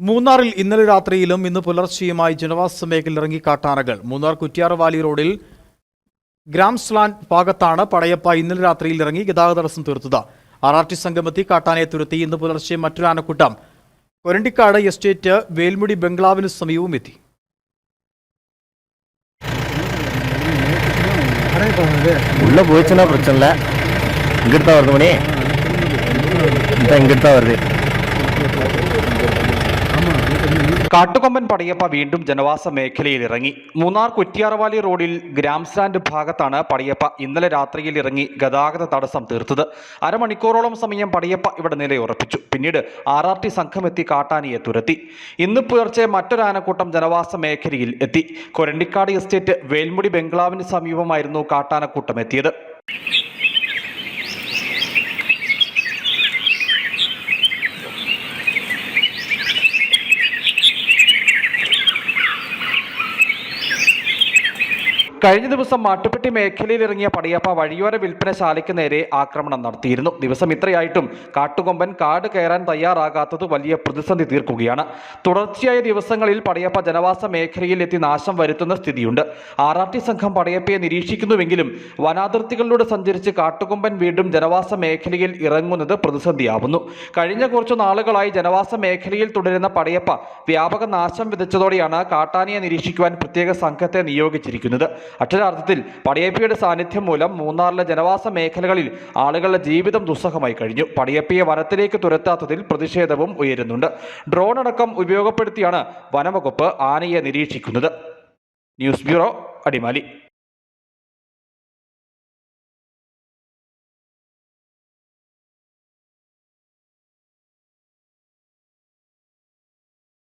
മൂന്നാറിൽ ഇന്നലെ രാത്രിയിലും ഇന്ന് പുലർച്ചെയുമായി ജനവാസ മേഖലയിൽ ഇറങ്ങി കാട്ടാനകൾ മൂന്നാർ കുറ്റിയാർ വാലി റോഡിൽ ഗ്രാംസ്ലാൻഡ് ഭാഗത്താണ് പടയപ്പ ഇന്നലെ രാത്രിയിൽ ഇറങ്ങി ഗതാഗത തടസ്സം തീർത്തത് ആർ ആർ ടി സംഘമെത്തി കാട്ടാനയെ തുരത്തി ഇന്ന് പുലർച്ചെ മറ്റൊരു ആനക്കൂട്ടം കൊരണ്ടിക്കാട് എസ്റ്റേറ്റ് വേൽമുടി ബംഗ്ലാവിന് സമീപവും എത്തി உள்ள போச்சுன்னா பிரச்சனை இல்லை இங்கிட்டு தான் வருது மணி இந்த இங்கிட்டு தான் வருது കാട്ടുകൊമ്പൻ പടയപ്പ വീണ്ടും ജനവാസ മേഖലയിൽ ഇറങ്ങി. മൂന്നാർ കുറ്റിയാറവാലി റോഡിൽ ഗ്രാംസ്റ്റാൻഡ് ഭാഗത്താണ് പടയപ്പ ഇന്നലെ രാത്രിയിൽ ഇറങ്ങി ഗതാഗത തടസ്സം തീർത്തത്. അരമണിക്കൂറോളം സമയം പടയപ്പ ഇവിടെ നിലയുറപ്പിച്ചു. പിന്നീട് ആർ ആർ ടി സംഘമെത്തി കാട്ടാനിയെ തുരത്തി. ഇന്ന് പുലർച്ചെ മറ്റൊരു ആനക്കൂട്ടം ജനവാസ മേഖലയിൽ എത്തി. കൊരണ്ടിക്കാട് എസ്റ്റേറ്റ് വേൽമുടി ബംഗ്ലാവിന് സമീപമായിരുന്നു കാട്ടാനക്കൂട്ടം എത്തിയത്. കഴിഞ്ഞ ദിവസം മാട്ടുപ്പെട്ടി മേഖലയിൽ ഇറങ്ങിയ പടിയപ്പ വഴിയോര വിൽപ്പനശാലയ്ക്ക് നേരെ ആക്രമണം നടത്തിയിരുന്നു. ദിവസം ഇത്രയായിട്ടും കാട്ടുകൊമ്പൻ കാട് കയറാൻ തയ്യാറാകാത്തത് വലിയ പ്രതിസന്ധി തീർക്കുകയാണ്. തുടർച്ചയായ ദിവസങ്ങളിൽ പടയപ്പ ജനവാസ മേഖലയിൽ എത്തി നാശം വരുത്തുന്ന സ്ഥിതിയുണ്ട്. ആർ ആർ ടി സംഘം പടയപ്പയെ നിരീക്ഷിക്കുന്നുവെങ്കിലും വനാതിർത്തികളിലൂടെ സഞ്ചരിച്ച് കാട്ടുകൊമ്പൻ വീണ്ടും ജനവാസ മേഖലയിൽ ഇറങ്ങുന്നത് പ്രതിസന്ധിയാവുന്നു. കഴിഞ്ഞ കുറച്ചു നാളുകളായി ജനവാസ മേഖലയിൽ തുടരുന്ന പടയപ്പ വ്യാപക നാശം വിതച്ചതോടെയാണ് കാട്ടാനയെ നിരീക്ഷിക്കുവാൻ പ്രത്യേക സംഘത്തെ നിയോഗിച്ചിരിക്കുന്നത്. അക്ഷരാർത്ഥത്തിൽ പടയപ്പിയുടെ സാന്നിധ്യം മൂലം മൂന്നാറിലെ ജനവാസ മേഖലകളിൽ ആളുകളുടെ ജീവിതം ദുസ്സഹമായി കഴിഞ്ഞു. പടയപ്പിയെ വനത്തിലേക്ക് തുരത്താത്തതിൽ പ്രതിഷേധവും ഉയരുന്നുണ്ട്. ഡ്രോൺ അടക്കം ഉപയോഗപ്പെടുത്തിയാണ് വനവകുപ്പ് ആനയെ നിരീക്ഷിക്കുന്നത്. News bureau Adimali.